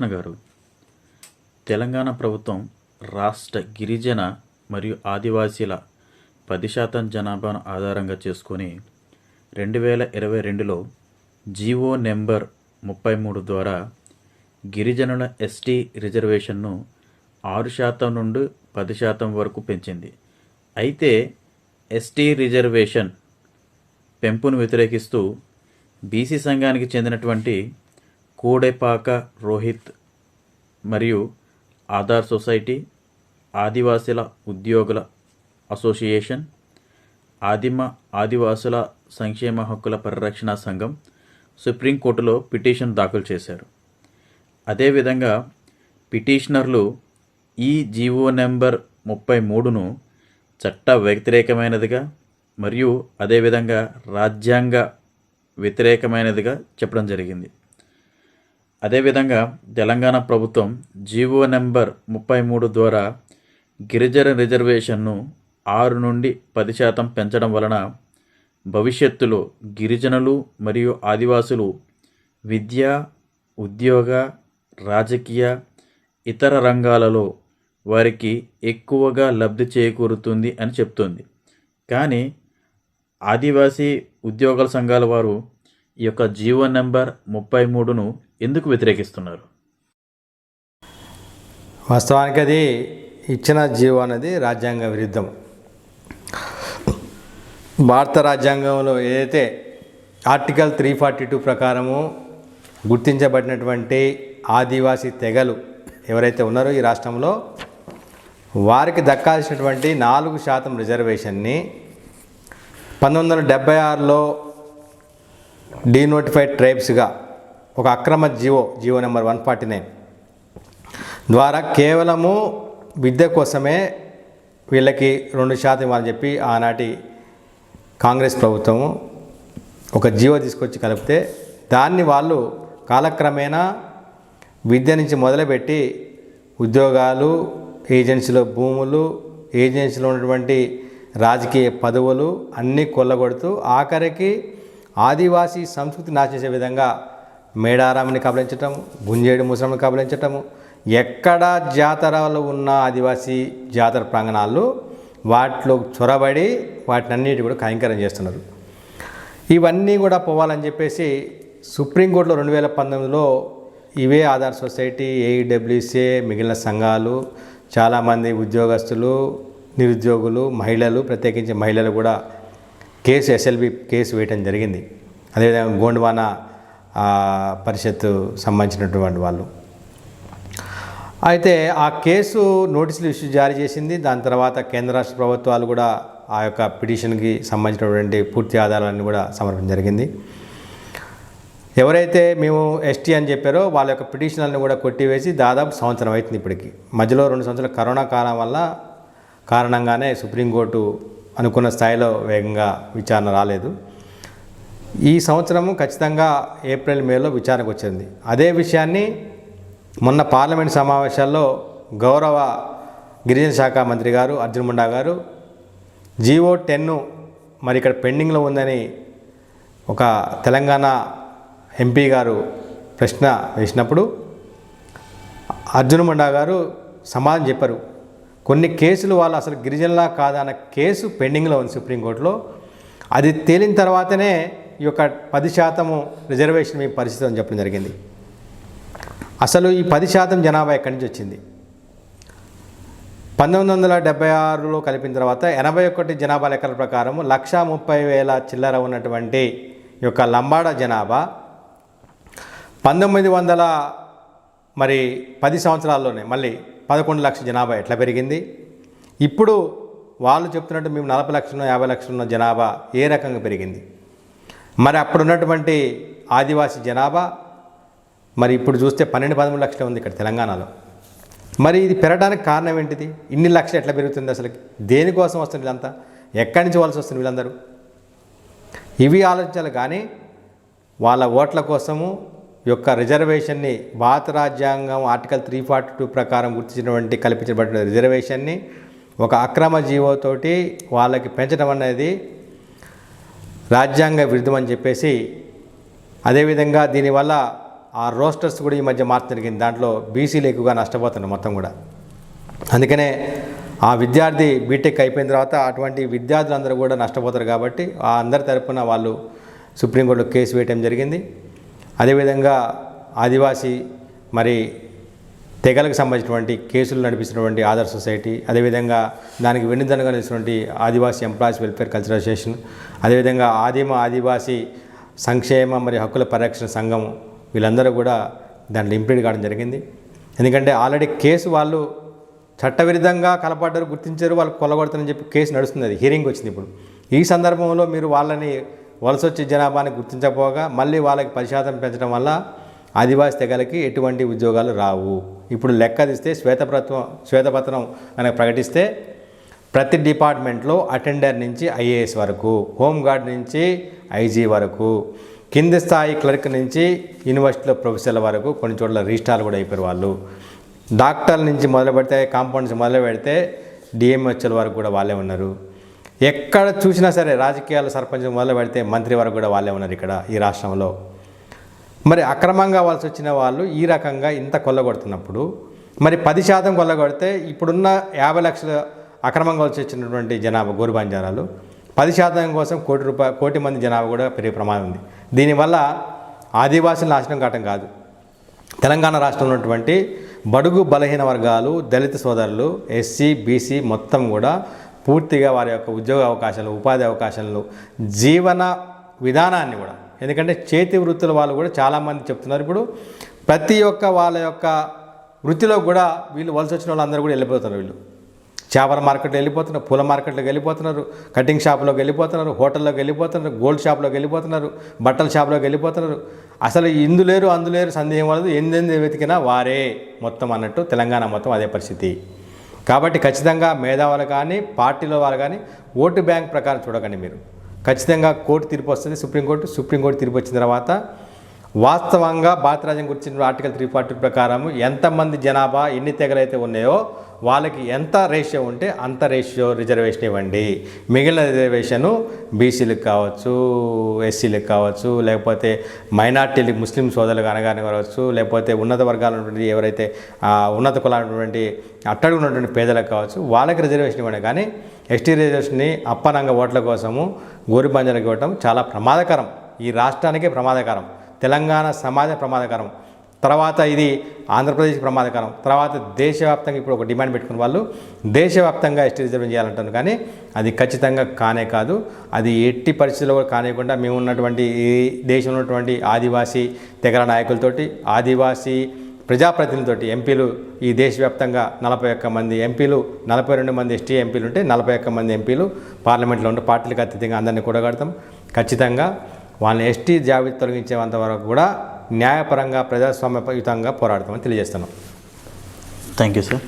కృష్ణ గారు తెలంగాణ ప్రభుత్వం రాష్ట్ర గిరిజన మరియు ఆదివాసీల పది శాతం జనాభాను ఆధారంగా చేసుకొని రెండు వేల ఇరవై రెండులో జీవో నెంబర్ ముప్పై మూడు ద్వారా గిరిజనుల ఎస్టీ రిజర్వేషన్ను ఆరు శాతం నుండి పది శాతం వరకు పెంచింది. అయితే ఎస్టీ రిజర్వేషన్ పెంపును వ్యతిరేకిస్తూ బీసీ సంఘానికి చెందినటువంటి కోడెపాక రోహిత్ మరియు ఆధార్ సొసైటీ ఆదివాసీల ఉద్యోగుల అసోసియేషన్ ఆదిమ ఆదివాసుల సంక్షేమ హక్కుల పరిరక్షణ సంఘం సుప్రీంకోర్టులో పిటిషన్ దాఖలు చేశారు. అదేవిధంగా పిటిషనర్లు ఈ జీవో నెంబర్ ముప్పై మూడును చట్ట వ్యతిరేకమైనదిగా మరియు అదేవిధంగా రాజ్యాంగ వ్యతిరేకమైనదిగా చెప్పడం జరిగింది. అదేవిధంగా తెలంగాణ ప్రభుత్వం జీవో నెంబర్ ముప్పై మూడు ద్వారా గిరిజన రిజర్వేషన్ను ఆరు నుండి పది శాతం పెంచడం వలన భవిష్యత్తులో గిరిజనులు మరియు ఆదివాసులు విద్య ఉద్యోగ రాజకీయ ఇతర రంగాలలో వారికి ఎక్కువగా లబ్ధి చేకూరుతుంది అని చెప్తుంది. కానీ ఆదివాసీ ఉద్యోగుల సంఘాల వారు ఈ యొక్క జీవో నెంబర్ ముప్పై మూడును ఎందుకు వ్యతిరేకిస్తున్నారు? వాస్తవానికి అది ఇచ్చిన జీవో అనేది రాజ్యాంగ విరుద్ధం. భారత రాజ్యాంగంలో ఏదైతే ఆర్టికల్ త్రీ ఫార్టీ టూ ప్రకారము గుర్తించబడినటువంటి ఆదివాసీ తెగలు ఎవరైతే ఉన్నారో ఈ రాష్ట్రంలో వారికి దక్కాల్సినటువంటి నాలుగు శాతం రిజర్వేషన్ని పంతొమ్మిది వందల డెబ్బై ఆరులో డీనోటిఫైడ్ ట్రైబ్స్గా ఒక అక్రమ GO GO number one forty nine ద్వారా కేవలము విద్య కోసమే వీళ్ళకి రెండు శాతం ఇవ్వాలని చెప్పి ఆనాటి కాంగ్రెస్ ప్రభుత్వము ఒక జీవో తీసుకొచ్చి కలిపితే దాన్ని వాళ్ళు కాలక్రమేణా విద్య నుంచి మొదలుపెట్టి ఉద్యోగాలు ఏజెన్సీలో భూములు ఏజెన్సీలో ఉన్నటువంటి రాజకీయ పదవులు అన్నీ కొల్లగొడుతూ ఆఖరికి ఆదివాసీ సంస్కృతి నాశించే విధంగా మేడారామిని కబలించటం గుంజేడు ముసలిని కబలించటము ఎక్కడ జాతరలు ఉన్న ఆదివాసీ జాతర ప్రాంగణాలు వాటిలో చొరబడి వాటిని అన్నిటి కూడా కైంకర్యం చేస్తున్నారు. ఇవన్నీ కూడా పోవాలని చెప్పేసి సుప్రీంకోర్టులో రెండు వేల పంతొమ్మిదిలో ఇవే ఆధార్ సొసైటీ ఏఈడబ్ల్యూసీ మిగిలిన సంఘాలు చాలామంది ఉద్యోగస్తులు నిరుద్యోగులు మహిళలు ప్రత్యేకించి మహిళలు కూడా కేసు ఎస్ఎల్బి కేసు వేయటం జరిగింది. అదేవిధంగా గోండ్వానా పరిషత్ పరిషత్తు సంబంధించినటువంటి వాళ్ళు. అయితే ఆ కేసు నోటీసులు ఇష్యూ జారీ చేసింది. దాని తర్వాత కేంద్ర రాష్ట్ర ప్రభుత్వాలు కూడా ఆ యొక్క పిటిషన్కి సంబంధించినటువంటి పూర్తి ఆధారాలన్నీ కూడా సమర్పించడం జరిగింది. ఎవరైతే మేము ఎస్టీ అని చెప్పారో వాళ్ళ యొక్క పిటిషన్లను కూడా కొట్టివేసి దాదాపు సంవత్సరం అవుతుంది ఇప్పటికి. మధ్యలో రెండు సంవత్సరాల కరోనా కాలం వల్ల కారణంగానే సుప్రీంకోర్టు అనుకున్న స్థాయిలో వేగంగా విచారణ రాలేదు. ఈ సంవత్సరము ఖచ్చితంగా ఏప్రిల్ మేలో విచారణకు వచ్చింది. అదే విషయాన్ని మొన్న పార్లమెంట్ సమావేశాల్లో గౌరవ గిరిజన శాఖ మంత్రి గారు అర్జున్ ముండా గారు జీవో టెన్ను మరి ఇక్కడ పెండింగ్లో ఉందని ఒక తెలంగాణ ఎంపీ గారు ప్రశ్న వేసినప్పుడు అర్జున్ ముండా గారు సమాధానం చెప్పారు. కొన్ని కేసులు వాళ్ళు అసలు గిరిజనులా కాదా అన్న కేసు పెండింగ్లో ఉంది సుప్రీంకోర్టులో. అది తేలిన తర్వాతనే ఈ యొక్క పది శాతము రిజర్వేషన్ మీ పరిస్థితి అని చెప్పడం జరిగింది. అసలు ఈ పది శాతం జనాభా ఎక్కడి నుంచి వచ్చింది? పంతొమ్మిది వందల డెబ్బై ఆరులో కలిపిన తర్వాత ఎనభై ఒకటి జనాభా లెక్కల ప్రకారం లక్ష ముప్పై వేల చిల్లర ఉన్నటువంటి ఈ యొక్క లంబాడ జనాభా పంతొమ్మిది వందల మరి పది సంవత్సరాల్లోనే మళ్ళీ పదకొండు లక్షల జనాభా ఎట్లా పెరిగింది? ఇప్పుడు వాళ్ళు చెప్తున్నట్టు మేము నలభై లక్షలను యాభై లక్షలను జనాభా ఏ రకంగా పెరిగింది? మరి అప్పుడు ఉన్నటువంటి ఆదివాసీ జనాభా మరి ఇప్పుడు చూస్తే పన్నెండు పదమూడు లక్షలు ఉంది ఇక్కడ తెలంగాణలో. మరి ఇది పెరగడానికి కారణం ఏంటిది? ఇన్ని లక్షలు ఎట్లా పెరుగుతుంది అసలు? దేనికోసం వస్తుంది వీళ్ళంతా ఎక్కడి నుంచి వలస వస్తుంది వీళ్ళందరూ? ఇవి ఆలోచించాలి కానీ వాళ్ళ ఓట్ల కోసము యొక్క రిజర్వేషన్ని భారత రాజ్యాంగం ఆర్టికల్ త్రీ ఫార్టీ టూ ప్రకారం గుర్తించినటువంటి కల్పించబడిన రిజర్వేషన్ని ఒక అక్రమ జీవోతోటి వాళ్ళకి పెంచడం అనేది రాజ్యాంగ విరుద్ధం అని చెప్పేసి అదేవిధంగా దీనివల్ల ఆ రోస్టర్స్ కూడా ఈ మధ్య మార్పు జరిగింది. దాంట్లో బీసీలు ఎక్కువగా నష్టపోతున్నారు మొత్తం కూడా. అందుకనే ఆ విద్యార్థి బీటెక్ అయిపోయిన తర్వాత అటువంటి విద్యార్థులందరూ కూడా నష్టపోతారు కాబట్టి ఆ అందరి తరపున వాళ్ళు సుప్రీంకోర్టులో కేసు వేయటం జరిగింది. అదేవిధంగా ఆదివాసీ మరి తెగలకు సంబంధించినటువంటి కేసులు నడిపిస్తున్నటువంటి ఆదర్శ సొసైటీ అదేవిధంగా దానికి వెన్నుదనగా నిలిచినటువంటి Adivasi employees welfare cultural association అదేవిధంగా ఆదిమ ఆదివాసీ సంక్షేమ మరియు హక్కుల పరిరక్షణ సంఘం వీళ్ళందరూ కూడా దాంట్లో ఇంప్లీడ్ కావడం జరిగింది. ఎందుకంటే ఆల్రెడీ కేసు వాళ్ళు చట్టవిరుద్ధంగా కలపడ్డారు గుర్తించారు వాళ్ళు కొలగొడతారని చెప్పి కేసు నడుస్తుంది అది హియరింగ్ వచ్చింది ఇప్పుడు. ఈ సందర్భంలో మీరు వాళ్ళని వలస వచ్చే జనాభాని గుర్తించకపోగా మళ్ళీ వాళ్ళకి పరిశాతం పెంచడం వల్ల ఆదివాసి తెగలకి ఎటువంటి ఉద్యోగాలు రావు. ఇప్పుడు లెక్క తీస్తే శ్వేతపత్రం శ్వేతపత్రం అని ప్రకటిస్తే ప్రతి డిపార్ట్మెంట్లో అటెండర్ నుంచి ఐఏఎస్ వరకు హోంగార్డ్ నుంచి ఐజీ వరకు కింది స్థాయి క్లర్క్ నుంచి యూనివర్సిటీలో ప్రొఫెసర్ల వరకు కొన్ని చోట్ల రిజిస్ట్రార్లు కూడా అయిపోయారు వాళ్ళు. డాక్టర్ల నుంచి మొదలు పెడితే కాంపౌండ్స్ మొదలు పెడితే డిఎంహెచ్ఎల్ వరకు కూడా వాళ్ళే ఉన్నారు. ఎక్కడ చూసినా సరే రాజకీయాలు సర్పంచ్ మొదలు పెడితే మంత్రి వరకు కూడా వాళ్ళే ఉన్నారు ఇక్కడ ఈ రాష్ట్రంలో. మరి అక్రమంగా వలస వచ్చిన వాళ్ళు ఈ రకంగా ఇంత కొల్లగొడుతున్నప్పుడు మరి పది శాతం కొల్లగొడితే ఇప్పుడున్న యాభై లక్షల అక్రమంగా వలస వచ్చినటువంటి జనాభా గోరుబంజారాలు పది శాతం కోసం కోటి రూపాయ కోటి మంది జనాభా కూడా పెరిగే ప్రమాదం ఉంది. దీనివల్ల ఆదివాసులు నాశనం కావటం కాదు. తెలంగాణ రాష్ట్రంలో ఉన్నటువంటి బడుగు బలహీన వర్గాలు దళిత సోదరులు ఎస్సీ బీసీ మొత్తం కూడా పూర్తిగా వారి యొక్క ఉద్యోగ అవకాశాలు ఉపాధి అవకాశాలు జీవన విధానాన్ని కూడా. ఎందుకంటే చేతి వృత్తుల వాళ్ళు కూడా చాలామంది చెప్తున్నారు. ఇప్పుడు ప్రతి ఒక్క వాళ్ళ యొక్క వృత్తిలో కూడా వీళ్ళు వలస వచ్చిన వాళ్ళందరూ కూడా వెళ్ళిపోతున్నారు వీళ్ళు. చేపల మార్కెట్లో వెళ్ళిపోతున్నారు పూల మార్కెట్లోకి వెళ్ళిపోతున్నారు కటింగ్ షాప్లోకి వెళ్ళిపోతున్నారు హోటల్లోకి వెళ్ళిపోతున్నారు గోల్డ్ షాప్లోకి వెళ్ళిపోతున్నారు బట్టల షాప్లోకి వెళ్ళిపోతున్నారు. అసలు ఇందు లేరు సందేహం వలదు. ఎందెందు వెతికినా వారే మొత్తం అన్నట్టు తెలంగాణ మొత్తం అదే పరిస్థితి. కాబట్టి ఖచ్చితంగా మేధావులు కానీ పార్టీలో వాళ్ళు కానీ ఓటు బ్యాంక్ ప్రకారం చూడకండి మీరు. ఖచ్చితంగా కోర్టు తీర్పు వస్తుంది సుప్రీంకోర్టు సుప్రీంకోర్టు తీర్పు వచ్చిన తర్వాత వాస్తవంగా భారతరాజ్యం గురించిన ఆర్టికల్ త్రీ ఫార్టీ ప్రకారం ఎంతమంది జనాభా ఎన్ని తెగలైతే ఉన్నాయో వాళ్ళకి ఎంత రేషియో ఉంటే అంత రేషియో రిజర్వేషన్ ఇవ్వండి. మిగిలిన రిజర్వేషన్ బీసీలకు కావచ్చు ఎస్సీలకు కావచ్చు లేకపోతే మైనార్టీలకు ముస్లిం సోదరులకు అనగానే కావచ్చు లేకపోతే ఉన్నత వర్గాలటువంటి ఉన్నటువంటి ఎవరైతే ఉన్నత కులాలటువంటి అట్టడుగు ఉన్నటువంటి పేదలకు కావచ్చు వాళ్ళకి రిజర్వేషన్ ఇవ్వండి. కానీ ఎస్టీ రిజర్వేషన్ని అప్పనంగా ఓట్ల కోసము గోరిపంజలకు ఇవ్వటం చాలా ప్రమాదకరం. ఈ రాష్ట్రానికే ప్రమాదకరం. తెలంగాణ సమాజం ప్రమాదకరం. తర్వాత ఇది ఆంధ్రప్రదేశ్ ప్రమాదకరం. తర్వాత దేశవ్యాప్తంగా ఇప్పుడు ఒక డిమాండ్ పెట్టుకున్న వాళ్ళు దేశవ్యాప్తంగా ఎస్టీ రిజర్వేషన్ చేయాలంటారు కానీ అది ఖచ్చితంగా కానే కాదు. అది ఎట్టి పరిస్థితుల్లో కూడా కానివ్వకుండా మేము ఉన్నటువంటి ఈ దేశంలో ఉన్నటువంటి ఆదివాసీ తెగల నాయకులతోటి ఆదివాసీ ప్రజాప్రతినిధులతోటి ఎంపీలు ఈ దేశవ్యాప్తంగా నలభై ఒక్క మంది ఎంపీలు నలభై రెండు మంది ఎస్టీ ఎంపీలు ఉంటే నలభై ఒక్క మంది ఎంపీలు పార్లమెంట్లో ఉంటే పార్టీలకు అతీతంగా అందరినీ కూడగడతాం. ఖచ్చితంగా వాళ్ళని ఎస్టీ జాబితా తొలగించేంత వరకు కూడా న్యాయపరంగా ప్రజాస్వామ్యయుతంగా పోరాడతామని తెలియజేస్తున్నాం. Thank you sir